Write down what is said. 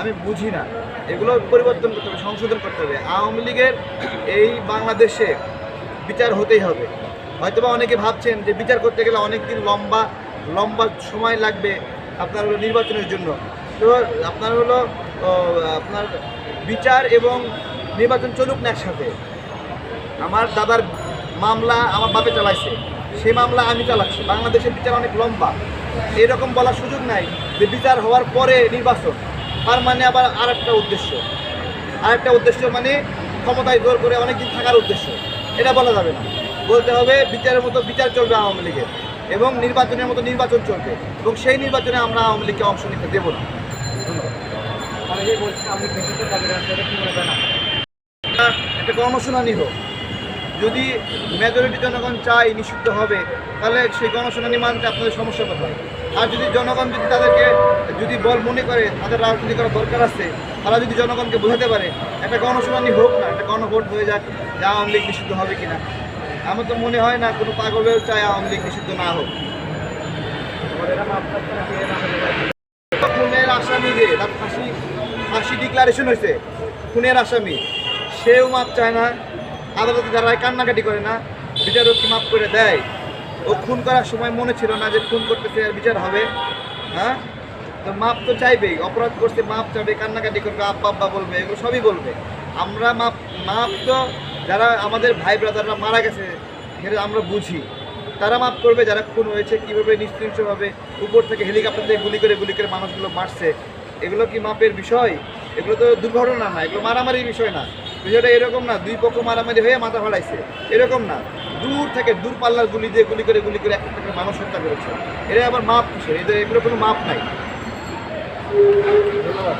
আমি বুঝি না। এগুলো পরিবর্তন করতে হবে, সংশোধন করতে হবে। আওয়ামী লীগের এই বাংলাদেশে বিচার হতেই হবে। হয়তোবা অনেকে ভাবছেন যে বিচার করতে গেলে অনেক দিন লম্বা লম্বা সময় লাগবে আপনার হলো নির্বাচনের জন্য। তো আপনার হলো আপনার বিচার এবং নির্বাচন চলুক না একসাথে। আমার দাদার মামলা আমার বাপে চালাইছে। সেই মামলা আমি চালাচ্ছি। বাংলাদেশের বিচার অনেক লম্বা। এরকম বলার সুযোগ নাই যে বিচার হওয়ার পরে নির্বাচন। তার মানে আবার আর একটা উদ্দেশ্য। আরেকটা উদ্দেশ্য মানে ক্ষমতায় জোর করে অনেকদিন থাকার উদ্দেশ্য। এটা বলা যাবে না। বলতে হবে বিচারের মতো বিচার চলবে আওয়ামী লীগের এবং নির্বাচনের মতো নির্বাচন চলবে এবং সেই নির্বাচনে আমরা আওয়ামী লীগকে অংশ নিতে দেবো না। একটা গণশুনানি হোক। যদি মেজরিটি জনগণ চায় নিষিদ্ধ হবে, তাহলে সেই গণশুনানি মানতে আপনাদের সমস্যা কোথায়? আর যদি জনগণ যদি তাদেরকে যদি বল মনে করে, তাদের রাজনীতি করার দরকার আছে, তারা যদি জনগণকে বোঝাতে পারে, একটা গণশুনানি হোক না, একটা গণভোট হয়ে যাক, যে আওয়ামী লীগ নিষিদ্ধ হবে কিনা। আমার তো মনে হয় না কোনো পাগলেও চায় আওয়ামী লীগ নিষিদ্ধ না হোক। খুনের আসামি যে, তার ফাঁসি ফাঁসি ডিক্লারেশন হয়েছে, খুনের আসামি, সেও মাপ চায় না, আদালতে যারা কান্নাকাটি করে না, বিচারক মাপ করে দেয়? ও খুন করার সময় মনে ছিল না যে খুন করতেছে আর বিচার হবে। হ্যাঁ? তো মাপ তো চাইবেই, অপরাধ করতে মাপ চাইবে, কান্নাকাটি করবে, আব্বা আব্বা বলবে, এগুলো সবই বলবে। আমরা মাপ মাপ তো যারা আমাদের ভাই ব্রাদাররা মারা গেছে, সেটা আমরা বুঝি। তারা মাপ করবে যারা খুন হয়েছে, কীভাবে নিশ্চিন্তভাবে উপর থেকে হেলিকপ্টার থেকে গুলি করে গুলি করে মানুষগুলো মারছে। এগুলো কি মাপের বিষয়? এগুলো তো দুর্ঘটনা না, এগুলো মারামারির বিষয় না। বিষয়টা এরকম না, দুই পক্ষ মারামারি হয়ে মাথা ফাড়াইছে এরকম না। দূর থেকে দূরপাল্লার গুলি দিয়ে গুলি করে গুলি করে একটা একটা মানুষ হত্যা করেছে। এরা আবার মাপ কিসের? এদের এগুলো কোনো মাপ নাই। ধন্যবাদ।